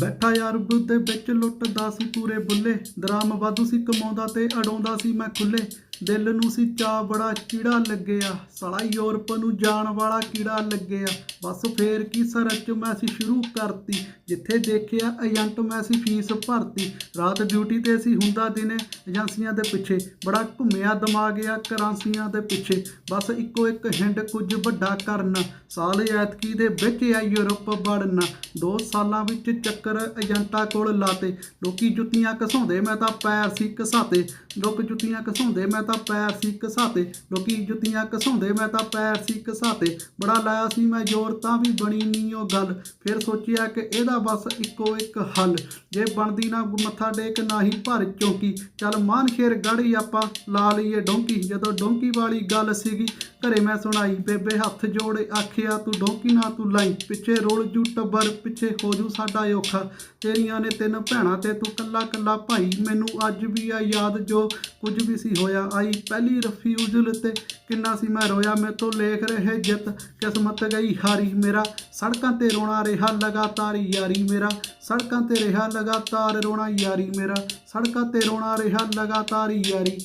ਬੈਠਾ ਯਾਰ ਦੇ ਵਿੱਚ ਲੁੱਟਦਾ ਸੀ ਪੂਰੇ ਬੁੱਲੇ। ਦਰਾਮ ਵਾਧੂ ਸੀ ਕਮਾਉਂਦਾ ਤੇ ਅਡਾਉਂਦਾ ਸੀ ਮੈਂ ਖੁੱਲੇ। ਦਿਲ ਨੂੰ ਸੀ ਚਾ ਬੜਾ ਕੀੜਾ ਲੱਗਿਆ, ਸਾਲਾ ਯੂਰਪ ਨੂੰ ਜਾਣ ਵਾਲਾ ਕੀੜਾ ਲੱਗਿਆ। ਬਸ ਫੇਰ ਕੀ ਸਰਚ ਮੈਂ ਸੀ ਸ਼ੁਰੂ ਕਰਤੀ, ਜਿੱਥੇ ਦੇਖਿਆ ਏਜੰਟ ਮੈਂ ਸੀ ਫੀਸ ਭਰਤੀ। ਰਾਤ ਡਿਊਟੀ ਤੇ ਸੀ ਹੁੰਦਾ ਦਿਨੇ ਏਜੰਸੀਆਂ ਦੇ ਪਿੱਛੇ, ਬੜਾ ਘੁੰਮਿਆ ਦਿਮਾਗ ਆ ਕਰਾਂਸੀਆਂ ਦੇ ਪਿੱਛੇ। ਬਸ ਇੱਕੋ ਇੱਕ ਹਿੰਡ ਕੁਝ ਵੱਡਾ ਕਰਨਾ, ਸਾਲ ਐਤਕੀ ਦੇ ਵਿੱਚ ਆ ਯੂਰਪ ਵੜਨਾ। ਦੋ ਸਾਲਾਂ ਵਿੱਚ ਚੱਕਰ ਏਜੰਟਾਂ ਕੋਲ ਲਾਤੇ, ਲੋਕੀ ਜੁੱਤੀਆਂ ਘਸਾਉਂਦੇ, ਮੈਂ ਤਾਂ ਪੈਰ ਸੀ ਘਸਾਤੇ। ਲੋਕ ਜੁੱਤੀਆਂ ਘਸਾਉਂਦੇ, ਮੈਂ ਤਾਂ ਪੈਰ ਸੀ ਘਸਾਤੇ ਲੋਕੀ ਜੁੱਤੀਆਂ ਘਸਾਉਂਦੇ ਮੈਂ ਤਾਂ ਪੈਰ ਸੀ ਘਸਾਤੇ ਬੜਾ ਲਾਇਆ ਸੀ ਮੈਂ ਜ਼ੋਰ, ਤਾਂ ਵੀ ਬਣੀ ਨਹੀਂ ਉਹ ਗੱਲ। ਫਿਰ ਸੋਚਿਆ ਕਿ ਇਹਦਾ ਬਸ ਇੱਕੋ ਇੱਕ ਹੱਲ। ਜੇ ਬਣਦੀ ਨਾ ਮੱਥਾ ਟੇਕ ਨਾ ਹੀ ਭਰ ਚੌਂਕੀ। ਚੱਲ ਮਾਨ ਗੜੀ ਆਪਾਂ ਲਾ ਲਈਏ ਡੋਂਕੀ। ਜਦੋਂ ਡੋਂਕੀ ਵਾਲੀ ਗੱਲ ਸੀਗੀ, ਘਰੇ ਮੈਂ ਸੁਣਾਈ, ਬੇਬੇ ਹੱਥ ਜੋੜੇ ਆਖਿਆ, ਤੂੰ ਡੋਂਕੀ ਨਾ ਤੂੰ ਲਾਈ। ਪਿੱਛੇ ਰੋਲ ਜੂ ਟੱਬਰ, ਪਿੱਛੇ ਹੋ ਜੂ ਸਾਡਾ ਔਖਾ। ਤੇਰੀਆਂ ਨੇ ਤਿੰਨ ਭੈਣਾਂ ਤੇ ਤੂੰ ਕੱਲਾ ਕੱਲਾ ਭਾਈ। ਮੈਨੂੰ ਅੱਜ ਵੀ ਆ ਯਾਦ ਜੋ ਕੁਝ ਵੀ ਸੀ ਹੋਇਆ। ਆਈ ਪਹਿਲੀ ਰਿਫਿਊਜ਼ਲ ਤੇ ਕਿੰਨਾ ਸੀ ਮੈਂ ਰੋਇਆ। ਮੈਂ ਤੋਂ ਲੇਖ ਰਹੇ ਜਿੱਤ ਕਿਸਮਤ ਗਈ ਹਾਰੀ ਮੇਰਾ। ਸੜਕਾਂ ਤੇ ਰੋਣਾ ਰਿਹਾ ਲਗਾਤਾਰ ਯਾਰੀ ਮੇਰਾ। ਸੜਕਾਂ ਤੇ ਰਿਹਾ ਲਗਾਤਾਰ ਰੋਣਾ ਯਾਰੀ ਮੇਰਾ। ਸੜਕਾਂ ਤੇ ਰੋਣਾ ਰਿਹਾ ਲਗਾਤਾਰ ਯਾਰੀ